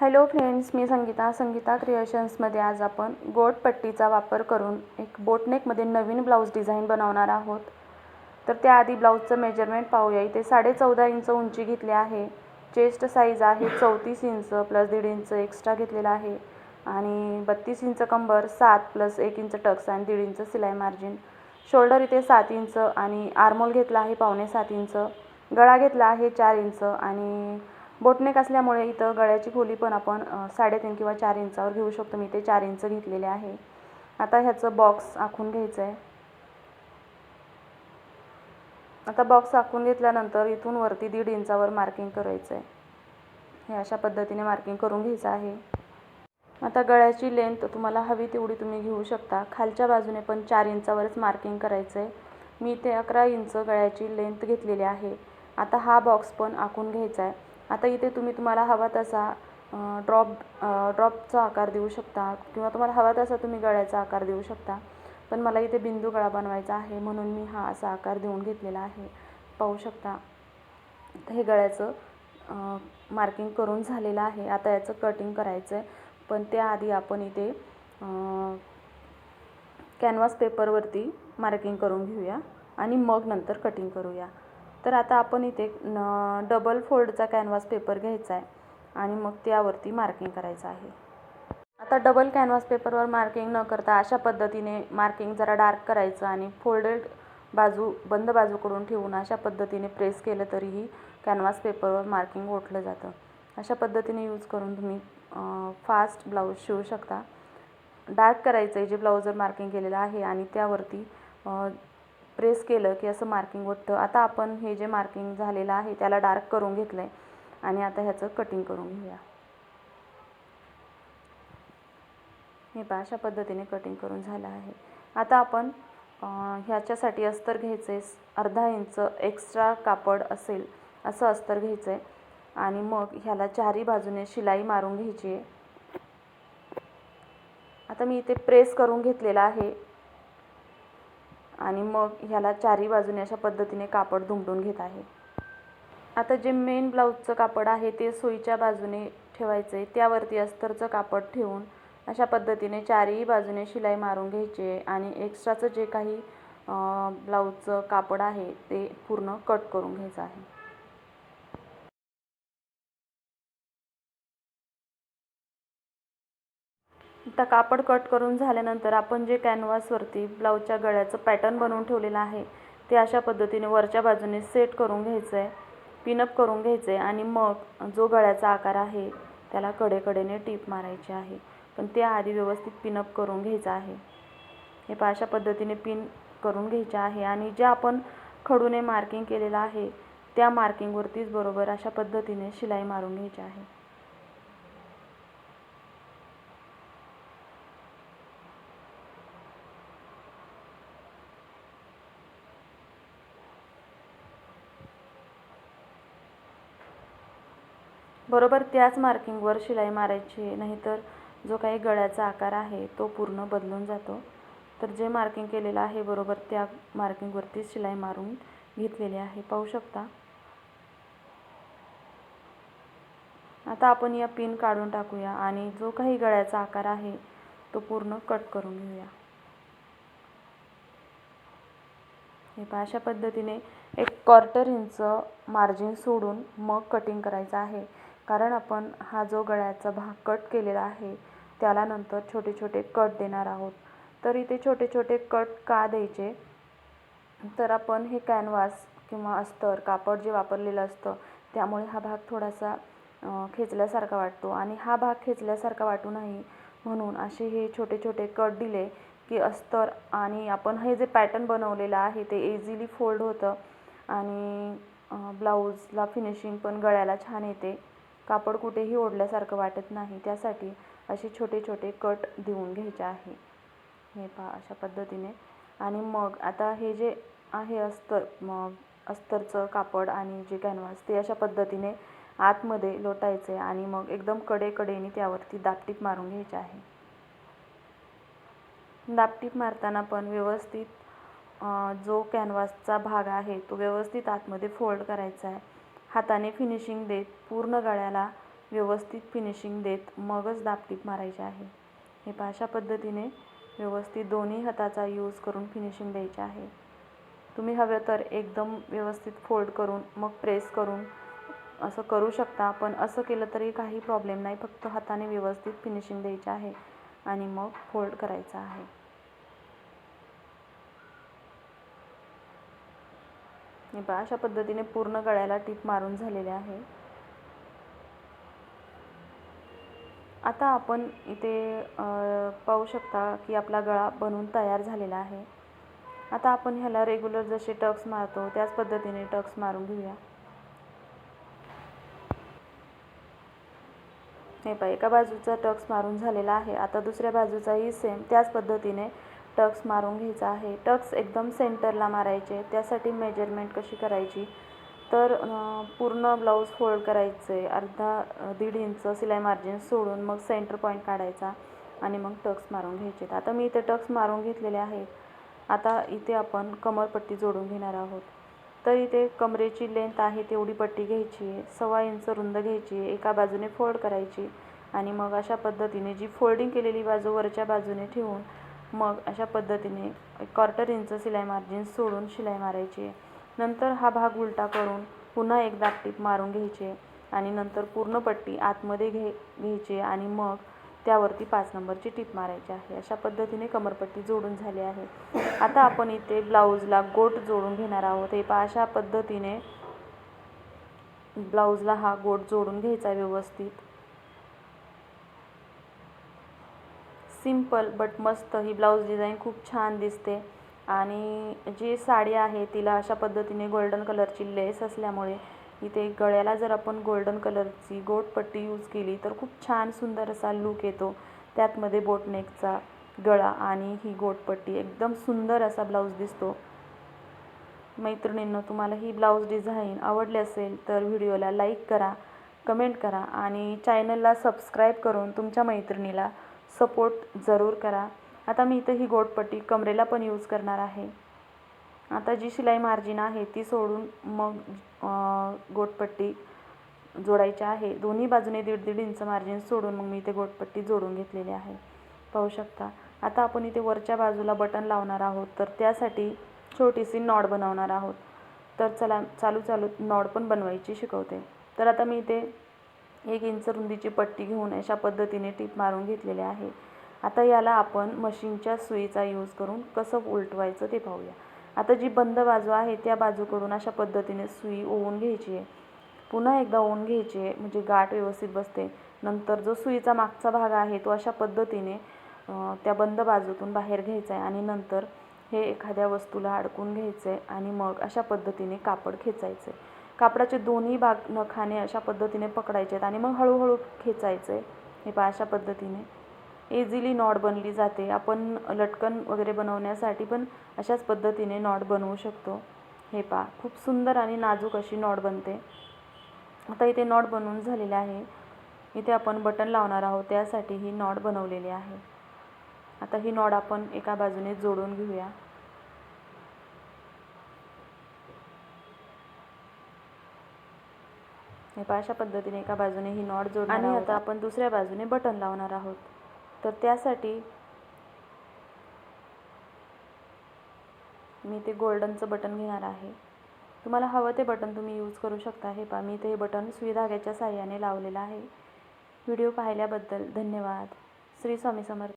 Hello friends मी संगीता संगीता क्रिएशन्समध्ये आज आपण गोट पट्टीचा वापर करून एक बोटनेकमध्ये नवीन ब्लाऊज डिझाईन बनवणार आहोत. तर त्याआधी ब्लाऊजचं मेजरमेंट पाहूया. इथे साडे चौदा इंच उंची घेतली आहे. चेस्ट साईज आहे चौतीस इंच प्लस दीड इंच एक्स्ट्रा घेतलेला आहे. आणि बत्तीस इंच कंबर सात प्लस एक इंच टक्स आणि दीड इंच सिलाई मार्जिन. शोल्डर इथे सात इंच आणि आर्मोल घेतला आहे पावणे सात इंच. गळा घेतला आहे चार इंच आणि बोटनेक असल्यामुळे इथं गळ्याची खोली पण आपण साडेतीन किंवा चार इंचावर घेऊ शकतो. मी ते चार इंच घेतलेले आहे. आता ह्याचं बॉक्स आखून घ्यायचं आहे आता बॉक्स आखून घेतल्यानंतर इथून वरती दीड इंचावर मार्किंग करायचं आहे हे अशा पद्धतीने मार्किंग करून घ्यायचं आहे. आता गळ्याची लेंथ तुम्हाला हवी तेवढी तुम्ही घेऊ शकता. खालच्या बाजूने पण चार इंचावरच मार्किंग करायचं आहे मी ते अकरा इंच गळ्याची लेंथ घेतलेली आहे. आता हा बॉक्स पण आखून घ्यायचा आहे आता इथे तुम्ही तुम्हाला हवा तसा ड्रॉप ड्रॉपचा आकार देऊ शकता किंवा तुम्हाला हवा तसा तुम्ही गळ्याचा आकार देऊ शकता. पण मला इथे बिंदू गळा बनवायचा आहे म्हणून मी हा असा आकार देऊन घेतलेला आहे. पाहू शकता. हे गळ्याचं मार्किंग करून झालेलं आहे. आता याचं कटिंग करायचं आहे पण त्याआधी आपण इथे कॅनव्हास पेपरवरती मार्किंग करून घेऊया आणि मग नंतर कटिंग करूया. तर आता आपण इथे न डबल फोल्डचा कॅनव्हास पेपर घ्यायचा आहे आणि मग त्यावरती मार्किंग करायचं आहे. आता डबल कॅनव्हास पेपरवर मार्किंग न करता अशा पद्धतीने मार्किंग जरा डार्क करायचं आणि फोल्डेड बाजू बंद बाजूकडून ठेवून अशा पद्धतीने प्रेस केलं तरीही कॅनव्हास पेपरवर मार्किंग ओठलं जातं. अशा पद्धतीने यूज करून तुम्ही फास्ट ब्लाऊज शिवू शकता. डार्क करायचं आहे जे ब्लाऊजवर मार्किंग केलेलं आहे आणि त्यावरती प्रेस केलं की असं मार्किंग उठतं आता आपण हे जे मार्किंग झालेलं आहे त्याला डार्क करून घेतलं आहे आणि आता ह्याचं कटिंग करून घेऊया. हे पहा अशा पद्धतीने कटिंग करून झालं आहे. आता आपण ह्याच्यासाठी अस्तर घ्यायचं आहे अर्धा इंच एक्स्ट्रा कापड असेल असं अस्तर घ्यायचं आहे आणि मग ह्याला चारी बाजूने शिलाई मारून घ्यायची आहे. आता मी इथे प्रेस करून घेतलेला आहे. आणि मग ह्याला चारी बाजूने अशा पद्धतीने कापड दुमडून घेत आहे. आता जे मेन ब्लाऊजचं कापड आहे ते सोयीच्या बाजूने ठेवायचं आहे त्यावरती अस्तरचं कापड ठेवून अशा पद्धतीने चारही बाजूने शिलाई मारून घ्यायची आहे आणि एक्स्ट्राचं जे काही ब्लाऊजचं कापड आहे ते पूर्ण कट करून घ्यायचं आहे. आता कापड कट करून झाल्यानंतर आपण जे कॅनव्हासवरती ब्लाऊजच्या गळ्याचं पॅटर्न बनवून ठेवलेलं आहे ते अशा पद्धतीने वरच्या बाजूने सेट करून घ्यायचं आहे पिनअप करून घ्यायचं आहे आणि मग जो गळ्याचा आकार आहे त्याला कडेकडेने टीप मारायची आहे. पण ते आधी व्यवस्थित पिनअप करून घ्यायचं आहे. हे पहा अशा पद्धतीने पिन करून घ्यायचे आहे आणि जे आपण खडूने मार्किंग केलेलं आहे त्या मार्किंगवरतीच बरोबर अशा पद्धतीने शिलाई मारून घ्यायची आहे. बरोबर त्याच मार्किंगवर शिलाई मारायची आहे. नाहीतर जो काही गळ्याचा आकार आहे तो पूर्ण बदलून जातो. तर जे मार्किंग केलेलं आहे बरोबर त्या मार्किंगवरती शिलाई मारून घेतलेली आहे. पाहू शकता. आता आपण या पिन काढून टाकूया आणि जो काही गळ्याचा आकार आहे तो पूर्ण कट करून घेऊया. हे पहा अशा पद्धतीने एक क्वार्टर इंच मार्जिन सोडून मग कटिंग करायचं आहे. कारण आपण हा जो गळ्याचा भाग कट केलेला आहे त्याला नंतर छोटे छोटे कट देणार आहोत. तर इथे छोटे छोटे कट का द्यायचे? तर आपण हे कॅनव्हास किंवा अस्तर कापड जे वापरलेलं असतं त्यामुळे हा भाग थोडासा खेचल्यासारखा वाटतो. आणि हा भाग खेचल्यासारखा वाटू नाही म्हणून असे हे छोटे छोटे कट दिले की अस्तर आणि आपण हे जे पॅटर्न बनवलेलं आहे ते इझिली फोल्ड होतं आणि ब्लाऊजला फिनिशिंग पण गळ्याला छान येते. कापड कुठेही ओढल्यासारखं वाटत नाही. त्यासाठी असे छोटे छोटे कट देऊन घ्यायचे आहे. हे पहा अशा पद्धतीने. आणि मग आता हे जे आहे अस्तर मग अस्तरचं कापड आणि जे कॅनव्हास ते अशा पद्धतीने आतमध्ये लोटायचे आणि मग एकदम कडेकडेने त्यावरती दापटीप मारून घ्यायचे आहे. दापटीप मारताना पण व्यवस्थित जो कॅनव्हासचा भाग आहे तो व्यवस्थित आतमध्ये फोल्ड करायचा आहे. हाताने फिनिशिंग देत पूर्ण गळ्याला व्यवस्थित फिनिशिंग देत मगच दाबटीप मारायचे आहे. हे पहा अशा पद्धतीने व्यवस्थित दोन्ही हाताचा यूज करून फिनिशिंग द्यायचे आहे. तुम्ही हवं तर एकदम व्यवस्थित फोल्ड करून मग प्रेस करून असं करू शकता पण असं केलं तरी काही प्रॉब्लेम नाही फक्त हाताने व्यवस्थित फिनिशिंग द्यायचे आहे आणि मग फोल्ड करायचं आहे. हे पहा अशा पद्धतीने पूर्ण गळ्याला टीप मारून झालेले आहे. आता आपण इथे पाहू शकता की आपला गळा बनवून तयार झालेला आहे. आता आपण ह्याला रेग्युलर जसे टक्स मारतो त्याच पद्धतीने टक्स मारून घेऊया. हे पहा एका बाजूचा टक्स मारून झालेला आहे आता दुसऱ्या बाजूचाही सेम त्याच पद्धतीने टक्स मारून घ्यायचा आहे. टक्स एकदम सेंटरला मारायचे त्यासाठी मेजरमेंट कशी करायची? तर पूर्ण ब्लाऊज फोल्ड करायचे अर्धा दीड इंच सिलाई मार्जिन सोडून मग सेंटर पॉईंट काढायचा आणि मग टक्स मारून घ्यायचे. आता मी इथे टक्स मारून घेतलेले आहेत आता इथे आपण कमरपट्टी जोडून घेणार आहोत. तर इथे कमरेची लेंथ आहे तेवढी पट्टी घ्यायची सव्वा इंच रुंद घ्यायची आहे एका बाजूने फोल्ड करायची आणि मग अशा पद्धतीने जी फोल्डिंग केलेली बाजू वरच्या बाजूने ठेवून मग अशा पद्धतीने क्वार्टर इंच शिलाई मार्जिन सोडून शिलाई मारायची. नंतर हा भाग उलटा करून पुन्हा एक दाबटीप मारून घ्यायचे आणि नंतर पूर्ण पट्टी आतमध्ये घे घ्यायची आणि मग त्यावरती पाच नंबरची टीप मारायची आहे. अशा पद्धतीने कमरपट्टी जोडून झाली आहे. आता आपण इथे ब्लाऊजला गोट जोडून घेणार आहोत. हे पहा अशा पद्धतीने ब्लाऊजला हा गोट जोडून घ्यायचा व्यवस्थित. सिंपल बट मस्त ही ब्लाऊज डिझाईन खूप छान दिसते. आणि जी साडी आहे तिला अशा पद्धतीने गोल्डन कलरची लेस असल्यामुळे इथे गळ्याला जर आपण गोल्डन कलरची गोटपट्टी यूज केली तर खूप छान सुंदर असा लूक येतो. त्यातमध्ये बोटनेकचा गळा आणि ही गोटपट्टी एकदम सुंदर असा ब्लाऊज दिसतो. मैत्रिणींनो तुम्हाला ही ब्लाऊज डिझाईन आवडली असेल तर व्हिडिओला लाईक करा कमेंट करा आणि चॅनलला सबस्क्राईब करून तुमच्या मैत्रिणीला सपोर्ट जरूर करा. आता मी इथं ही गोटपट्टी कमरेला पण यूज करणार आहे. आता जी शिलाई मार्जिन आहे ती सोडून मग गोटपट्टी जोडायची आहे. दोन्ही बाजूने दीड दीड इंच मार्जिन सोडून मग मी इथे गोटपट्टी जोडून घेतलेली आहे. पाहू शकता. आता आपण इथे वरच्या बाजूला बटन लावणार आहोत तर त्यासाठी छोटीशी नॉड बनवणार आहोत. तर चला चालू चालू नॉड पण बनवायची शिकवते. तर आता मी इथे एक इंच रुंदीची पट्टी घेऊन अशा पद्धतीने टीप मारून घेतलेले आहे. आता याला आपण मशीनच्या सुईचा यूज करून कसं उलटवायचं ते पाहूया. आता जी बंद बाजू आहे त्या बाजूकडून अशा पद्धतीने सुई ओवून घ्यायची आहे. पुन्हा एकदा ओवून घ्यायची आहे म्हणजे गाठ व्यवस्थित बसते. नंतर जो सुईचा मागचा भाग आहे तो अशा पद्धतीने त्या बंद बाजूतून बाहेर घ्यायचा आहे आणि नंतर हे एखाद्या वस्तूला अडकून घ्यायचं आहे आणि मग अशा पद्धतीने कापड खेचायचं आहे. कापडाचे दोन्ही भाग नखाने अशा पद्धतीने पकडायचे आहेत आणि मग हळूहळू खेचायचं. आहे हे पहा अशा पद्धतीने. इझिली नॉट बनली जाते. आपण लटकन वगैरे बनवण्यासाठी पण अशाच पद्धतीने नॉट बनवू शकतो. हे पहा खूप सुंदर आणि नाजूक अशी नॉट बनते. आता इथे नॉट बनवून झालेले आहे. इथे आपण बटन लावणार आहोत. त्यासाठी ही नॉट बनवलेली आहे. आता ही नॉड आपण एका बाजूने जोडून घेऊया. हे पहा अशा पद्धतीने एका बाजूने ही नॉट जोडणार आणि आता आपण दुसऱ्या बाजूने बटन लावणार आहोत. तर त्यासाठी मी ते गोल्डनचं बटन घेणार आहे. तुम्हाला हवं ते बटन तुम्ही यूज करू शकता. हे पहा मी ते बटन सुई धाग्याच्या साह्याने लावलेलं आहे. व्हिडिओ पाहिल्याबद्दल धन्यवाद. श्री स्वामी समर्थ